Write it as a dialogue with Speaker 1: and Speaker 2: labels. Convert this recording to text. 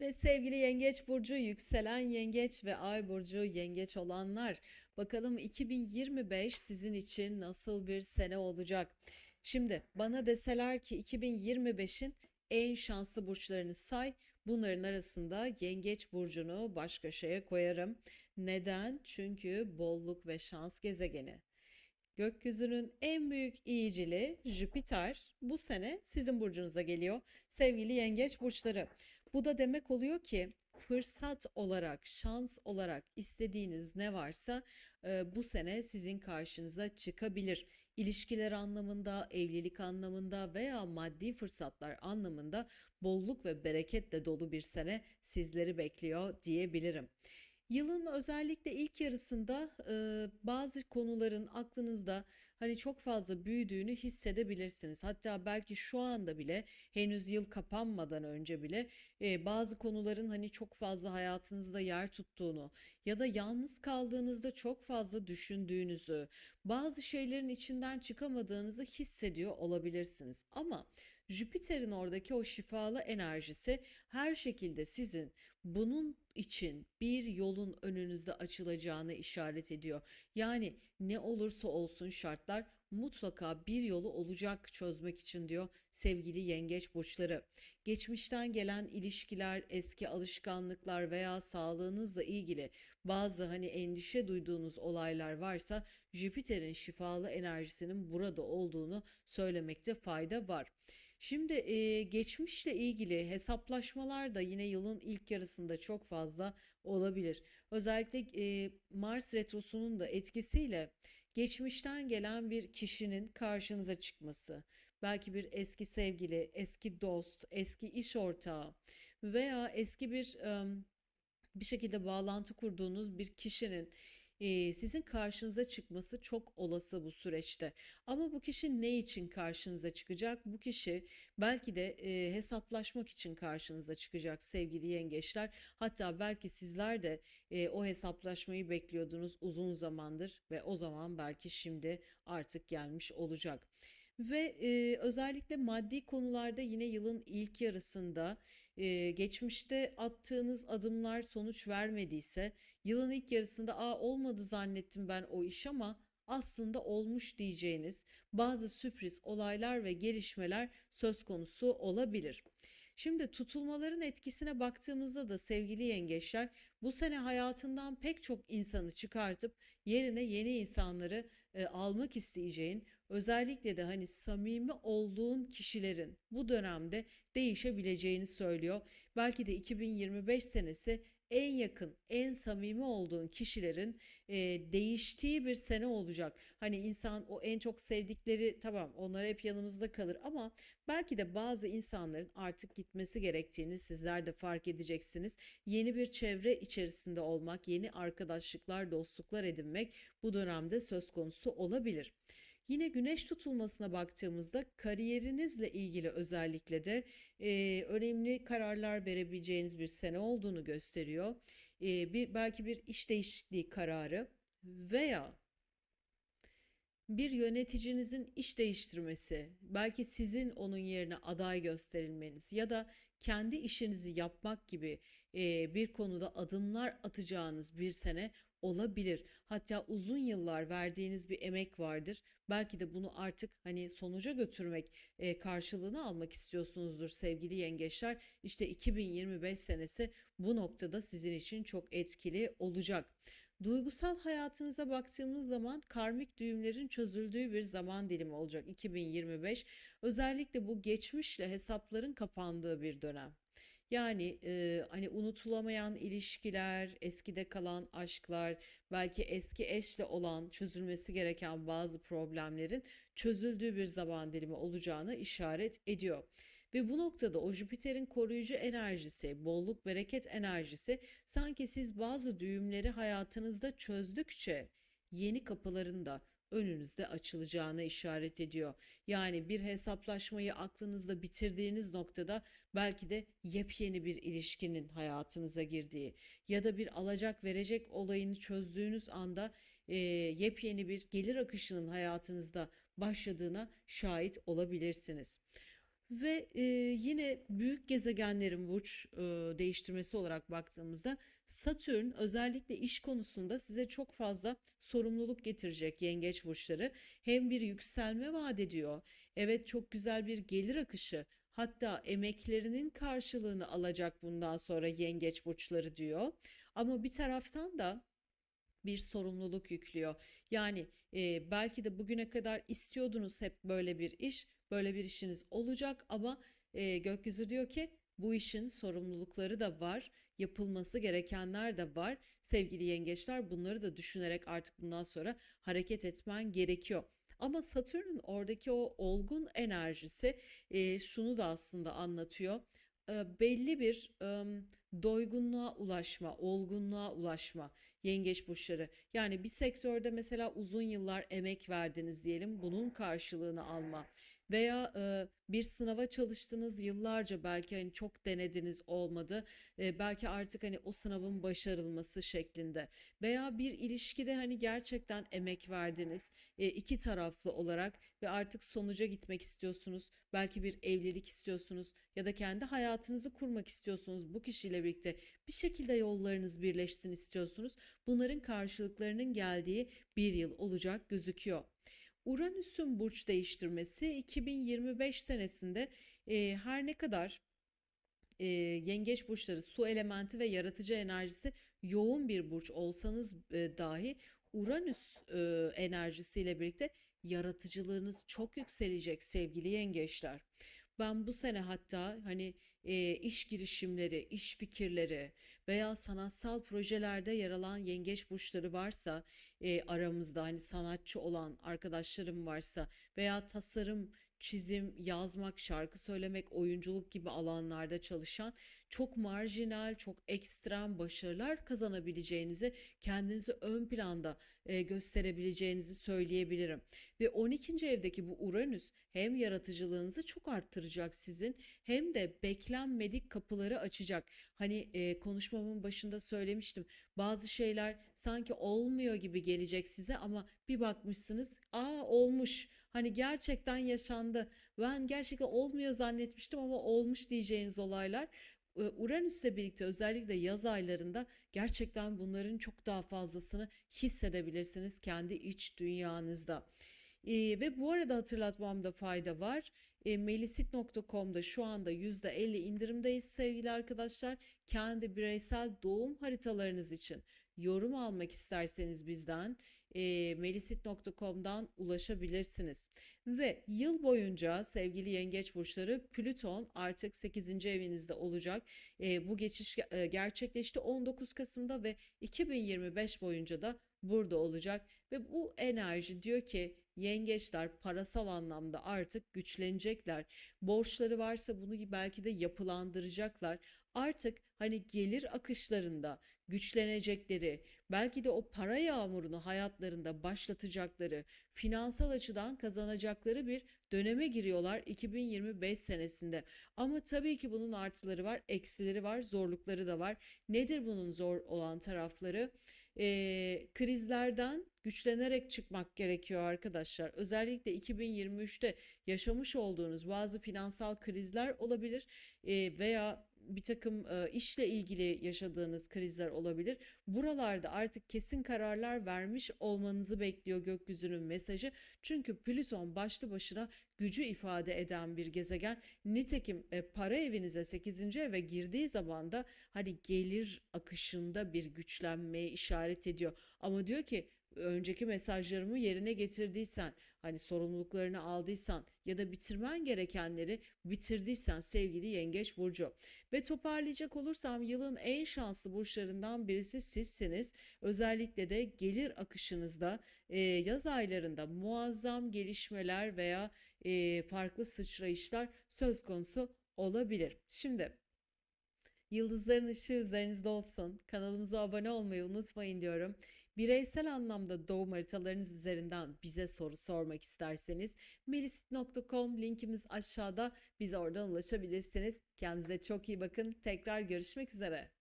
Speaker 1: Ve sevgili Yengeç burcu, yükselen Yengeç ve Ay burcu Yengeç olanlar, bakalım 2025 sizin için nasıl bir sene olacak? Şimdi bana deseler ki 2025'in en şanslı burçlarını say, bunların arasında Yengeç burcunu baş köşeye koyarım. Neden? Çünkü bolluk ve şans gezegeni. Gökyüzünün en büyük iyicili Jüpiter bu sene sizin burcunuza geliyor. Sevgili yengeç burçları. Bu da demek oluyor ki fırsat olarak, şans olarak istediğiniz ne varsa e, bu sene sizin karşınıza çıkabilir. İlişkiler anlamında, evlilik anlamında veya maddi fırsatlar anlamında bolluk ve bereketle dolu bir sene sizleri bekliyor diyebilirim. Yılın özellikle ilk yarısında e, bazı konuların aklınızda hani çok fazla büyüdüğünü hissedebilirsiniz. Hatta belki şu anda bile henüz yıl kapanmadan önce bile e, bazı konuların hani çok fazla hayatınızda yer tuttuğunu ya da yalnız kaldığınızda çok fazla düşündüğünüzü, bazı şeylerin içinden çıkamadığınızı hissediyor olabilirsiniz. Ama Jüpiter'in oradaki o şifalı enerjisi her şekilde sizin bunun için bir yolun önünüzde açılacağını işaret ediyor. Yani ne olursa olsun şartlar mutlaka bir yolu olacak çözmek için diyor sevgili yengeç burçları. Geçmişten gelen ilişkiler, eski alışkanlıklar veya sağlığınızla ilgili bazı hani endişe duyduğunuz olaylar varsa Jüpiter'in şifalı enerjisinin burada olduğunu söylemekte fayda var. Şimdi e, geçmişle ilgili hesaplaşmalar da yine yılın ilk yarısında çok fazla olabilir. Özellikle e, Mars retrosunun da etkisiyle geçmişten gelen bir kişinin karşınıza çıkması, belki bir eski sevgili, eski dost, eski iş ortağı veya eski bir em, bir şekilde bağlantı kurduğunuz bir kişinin sizin karşınıza çıkması çok olası bu süreçte. Ama bu kişi ne için karşınıza çıkacak? Bu kişi belki de eee, hesaplaşmak için karşınıza çıkacak sevgili yengeçler. Hatta belki sizler de eee, o hesaplaşmayı bekliyordunuz uzun zamandır ve o zaman belki şimdi artık gelmiş olacak. Ve eee, özellikle maddi konularda yine yılın ilk yarısında eee, geçmişte attığınız adımlar sonuç vermediyse yılın ilk yarısında Aa, olmadı zannettim ben o iş ama aslında olmuş diyeceğiniz bazı sürpriz olaylar ve gelişmeler söz konusu olabilir. Şimdi tutulmaların etkisine baktığımızda da sevgili yengeçler bu sene hayatından pek çok insanı çıkartıp yerine yeni insanları e, almak isteyeceğin özellikle de hani samimi olduğun kişilerin bu dönemde değişebileceğini söylüyor. Belki de 2025 senesi en yakın, en samimi olduğun kişilerin e, değiştiği bir sene olacak. Hani insan o en çok sevdikleri tamam onlar hep yanımızda kalır ama belki de bazı insanların artık gitmesi gerektiğini sizler de fark edeceksiniz. Yeni bir çevre içerisinde olmak, yeni arkadaşlıklar, dostluklar edinmek bu dönemde söz konusu olabilir. Yine güneş tutulmasına baktığımızda kariyerinizle ilgili özellikle de e, önemli kararlar verebileceğiniz bir sene olduğunu gösteriyor. E, bir belki bir iş değişikliği kararı veya bir yöneticinizin iş değiştirmesi, belki sizin onun yerine aday gösterilmeniz ya da kendi işinizi yapmak gibi e, bir konuda adımlar atacağınız bir sene olabilir. Hatta uzun yıllar verdiğiniz bir emek vardır. Belki de bunu artık hani sonuca götürmek, e, karşılığını almak istiyorsunuzdur sevgili yengeçler. İşte 2025 senesi bu noktada sizin için çok etkili olacak. Duygusal hayatınıza baktığımız zaman karmik düğümlerin çözüldüğü bir zaman dilimi olacak 2025. Özellikle bu geçmişle hesapların kapandığı bir dönem. Yani e, hani unutulamayan ilişkiler, eskide kalan aşklar, belki eski eşle olan çözülmesi gereken bazı problemlerin çözüldüğü bir zaman dilimi olacağını işaret ediyor. Ve bu noktada o Jüpiter'in koruyucu enerjisi, bolluk bereket enerjisi sanki siz bazı düğümleri hayatınızda çözdükçe yeni kapıların da önünüzde açılacağına işaret ediyor. Yani bir hesaplaşmayı aklınızda bitirdiğiniz noktada belki de yepyeni bir ilişkinin hayatınıza girdiği ya da bir alacak verecek olayını çözdüğünüz anda e, yepyeni bir gelir akışının hayatınızda başladığına şahit olabilirsiniz. Ve e, yine büyük gezegenlerin burç e, değiştirmesi olarak baktığımızda Satürn özellikle iş konusunda size çok fazla sorumluluk getirecek yengeç burçları. Hem bir yükselme vaat ediyor. Evet çok güzel bir gelir akışı. Hatta emeklerinin karşılığını alacak bundan sonra yengeç burçları diyor. Ama bir taraftan da bir sorumluluk yüklüyor. Yani e, belki de bugüne kadar istiyordunuz hep böyle bir iş, böyle bir işiniz olacak ama e, gökyüzü diyor ki bu işin sorumlulukları da var, yapılması gerekenler de var. Sevgili yengeçler bunları da düşünerek artık bundan sonra hareket etmen gerekiyor. Ama Satürn'ün oradaki o olgun enerjisi e, şunu da aslında anlatıyor. E, belli bir e, doygunluğa ulaşma, olgunluğa ulaşma yengeç burçları. Yani bir sektörde mesela uzun yıllar emek verdiniz diyelim bunun karşılığını alma veya e, bir sınava çalıştınız yıllarca belki hani çok denediniz olmadı E, belki artık hani o sınavın başarılması şeklinde veya bir ilişkide hani gerçekten emek verdiniz e, iki taraflı olarak ve artık sonuca gitmek istiyorsunuz belki bir evlilik istiyorsunuz ya da kendi hayatınızı kurmak istiyorsunuz bu kişiyle birlikte bir şekilde yollarınız birleşsin istiyorsunuz bunların karşılıklarının geldiği bir yıl olacak gözüküyor. Uranüs'ün burç değiştirmesi 2025 senesinde e, her ne kadar e, yengeç burçları su elementi ve yaratıcı enerjisi yoğun bir burç olsanız e, dahi Uranüs e, enerjisiyle birlikte yaratıcılığınız çok yükselecek sevgili yengeçler. Ben bu sene hatta hani e, iş girişimleri, iş fikirleri veya sanatsal projelerde yer alan yengeç burçları varsa e, aramızda hani sanatçı olan arkadaşlarım varsa veya tasarım, çizim, yazmak, şarkı söylemek, oyunculuk gibi alanlarda çalışan çok marjinal, çok ekstrem başarılar kazanabileceğinizi, kendinizi ön planda e, gösterebileceğinizi söyleyebilirim. Ve 12. evdeki bu Uranüs hem yaratıcılığınızı çok arttıracak sizin hem de beklenmedik kapıları açacak. Hani e, konuşmamın başında söylemiştim. Bazı şeyler sanki olmuyor gibi gelecek size ama bir bakmışsınız, aa olmuş. Hani gerçekten yaşandı. Ben gerçekten olmuyor zannetmiştim ama olmuş diyeceğiniz olaylar e, Uranüs'le birlikte özellikle yaz aylarında gerçekten bunların çok daha fazlasını hissedebilirsiniz kendi iç dünyanızda. E, ve bu arada hatırlatmamda fayda var. E, Melisit.com'da şu anda %50 indirimdeyiz sevgili arkadaşlar. Kendi bireysel doğum haritalarınız için yorum almak isterseniz bizden e, melisit.com'dan ulaşabilirsiniz. Ve yıl boyunca sevgili yengeç burçları Plüton artık 8. evinizde olacak. E, bu geçiş e, gerçekleşti 19 Kasım'da ve 2025 boyunca da burada olacak ve bu enerji diyor ki yengeçler parasal anlamda artık güçlenecekler. Borçları varsa bunu belki de yapılandıracaklar. Artık hani gelir akışlarında güçlenecekleri, belki de o para yağmurunu hayatlarında başlatacakları, finansal açıdan kazanacakları bir döneme giriyorlar 2025 senesinde. Ama tabii ki bunun artıları var, eksileri var, zorlukları da var. Nedir bunun zor olan tarafları? e, krizlerden güçlenerek çıkmak gerekiyor arkadaşlar. Özellikle 2023'te yaşamış olduğunuz bazı finansal krizler olabilir e, veya bir takım e, işle ilgili yaşadığınız krizler olabilir. Buralarda artık kesin kararlar vermiş olmanızı bekliyor gökyüzünün mesajı. Çünkü Plüton başlı başına gücü ifade eden bir gezegen. Nitekim e, para evinize 8. eve girdiği zaman da hani gelir akışında bir güçlenmeye işaret ediyor. Ama diyor ki önceki mesajlarımı yerine getirdiysen, hani sorumluluklarını aldıysan ya da bitirmen gerekenleri bitirdiysen sevgili Yengeç burcu. Ve toparlayacak olursam yılın en şanslı burçlarından birisi sizsiniz. Özellikle de gelir akışınızda e, yaz aylarında muazzam gelişmeler veya e, farklı sıçrayışlar söz konusu olabilir. Şimdi Yıldızların ışığı üzerinizde olsun. Kanalımıza abone olmayı unutmayın diyorum. Bireysel anlamda doğum haritalarınız üzerinden bize soru sormak isterseniz melisit.com linkimiz aşağıda bize oradan ulaşabilirsiniz. Kendinize çok iyi bakın. Tekrar görüşmek üzere.